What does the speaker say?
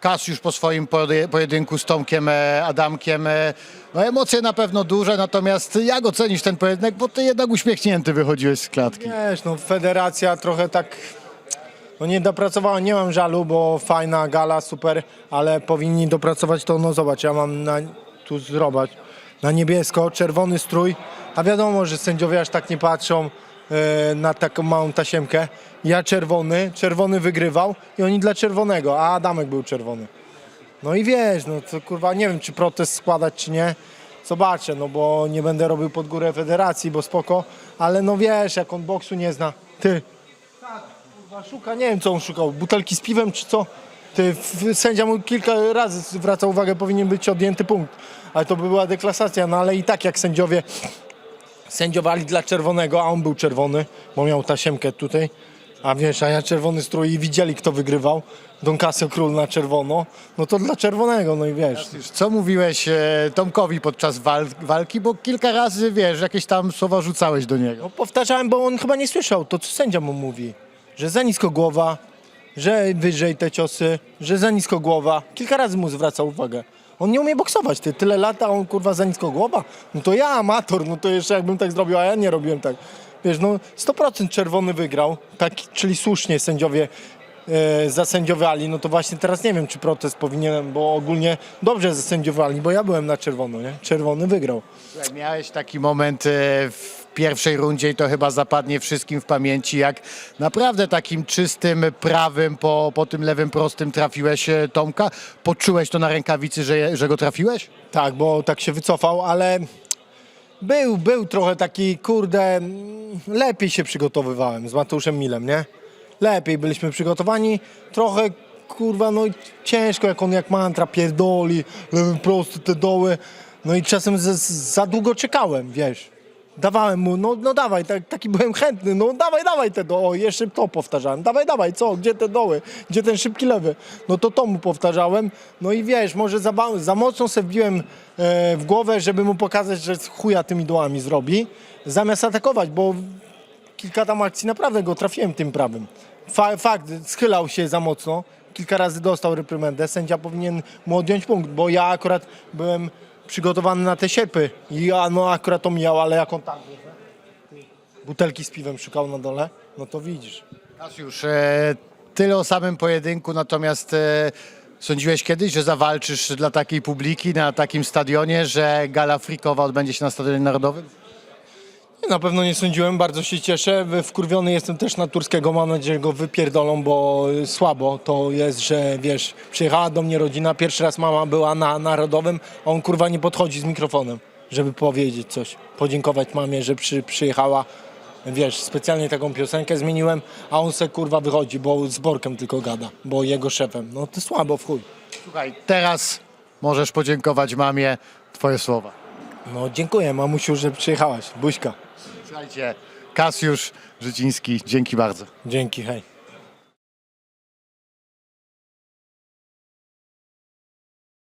Kas już po swoim pojedynku z Tomkiem e, Adamkiem. e, No emocje na pewno duże, natomiast jak ocenisz ten pojedynek, bo ty jednak uśmiechnięty wychodziłeś z klatki. Wiesz, no federacja trochę tak no nie dopracowała, nie mam żalu, bo fajna gala, super, ale powinni dopracować to, no zobacz, ja mam na, tu zrobić na niebiesko, czerwony strój, a wiadomo, że sędziowie aż tak nie patrzą na taką małą tasiemkę. Ja czerwony, czerwony wygrywał i oni dla czerwonego, a Adamek był czerwony. No i wiesz, no to kurwa nie wiem, czy protest składać, czy nie. Zobaczę, no bo nie będę robił pod górę federacji, bo spoko, ale no wiesz, jak on boksu nie zna. Ty. Tak, kurwa, szuka, nie wiem co on szukał, butelki z piwem czy co? Ty, sędzia mu kilka razy zwraca uwagę, powinien być odjęty punkt. Ale to by była deklasacja, no ale i tak jak sędziowie sędziowali dla czerwonego, a on był czerwony, bo miał tasiemkę tutaj. A wiesz, a ja czerwony strój i widzieli kto wygrywał. Don Casio Król na czerwono, no to dla czerwonego, no i wiesz. Co mówiłeś e, Tomkowi podczas wal- walki, bo kilka razy, wiesz, jakieś tam słowa rzucałeś do niego. No powtarzałem, bo on chyba nie słyszał to, co sędzia mu mówi. Że za nisko głowa, że wyżej te ciosy, że za nisko głowa. Kilka razy mu zwracał uwagę. On nie umie boksować, ty tyle lat, a on kurwa za nisko głowa. No to ja amator, no to jeszcze jakbym tak zrobił, a ja nie robiłem tak. Wiesz, no 100% czerwony wygrał, tak, czyli słusznie sędziowie e, zasędziowali, no to właśnie teraz nie wiem, czy protest powinienem, bo ogólnie dobrze zasędziowali, bo ja byłem na czerwono, nie? Czerwony wygrał. Słuchaj, Miałeś taki moment e, w pierwszej rundzie i to chyba zapadnie wszystkim w pamięci, jak naprawdę takim czystym, prawym, po, po tym lewym prostym trafiłeś e, Tomka. Poczułeś to na rękawicy, że, że go trafiłeś? Tak, bo tak się wycofał, ale był, był trochę taki, kurde, lepiej się przygotowywałem z Mateuszem Milem, nie? Lepiej byliśmy przygotowani, trochę, kurwa, no ciężko, jak on jak mantra pierdoli, lewy prosty, te doły, no i czasem za, za długo czekałem, wiesz. Dawałem mu, no, no dawaj, tak, taki byłem chętny, no dawaj, dawaj te doły, jeszcze to powtarzałem, dawaj, dawaj, co, gdzie te doły, gdzie ten szybki lewy, no to to mu powtarzałem, no i wiesz, może za, za mocno sobie wbiłem e, w głowę, żeby mu pokazać, że chuja tymi dołami zrobi, zamiast atakować, bo kilka tam akcji naprawdę go trafiłem tym prawym. Fa fakt, schylał się za mocno, kilka razy dostał reprymendę, sędzia powinien mu odjąć punkt, bo ja akurat byłem przygotowany na te sierpy i ja no akurat to mijał, ale jak on tam butelki z piwem szukał na dole, no to widzisz. Kasiusz, e, tyle o samym pojedynku, natomiast e, sądziłeś kiedyś, że zawalczysz dla takiej publiki na takim stadionie, że gala frikowa odbędzie się na Stadionie Narodowym? Na pewno nie sądziłem, bardzo się cieszę. Wkurwiony jestem też na Turskiego, mam nadzieję, że go wypierdolą, bo y, słabo to jest, że wiesz, przyjechała do mnie rodzina, pierwszy raz mama była na Narodowym, a on kurwa nie podchodzi z mikrofonem, żeby powiedzieć coś, podziękować mamie, że przy, przyjechała. Wiesz, specjalnie taką piosenkę zmieniłem, a on se kurwa wychodzi, bo z Borkiem tylko gada, bo jego szefem. No to słabo w chuj. Słuchaj, teraz możesz podziękować mamie. Twoje słowa. No dziękuję mamusiu, że przyjechałaś. Buźka. Słuchajcie, Kasiusz Życiński, dzięki bardzo. Dzięki, hej.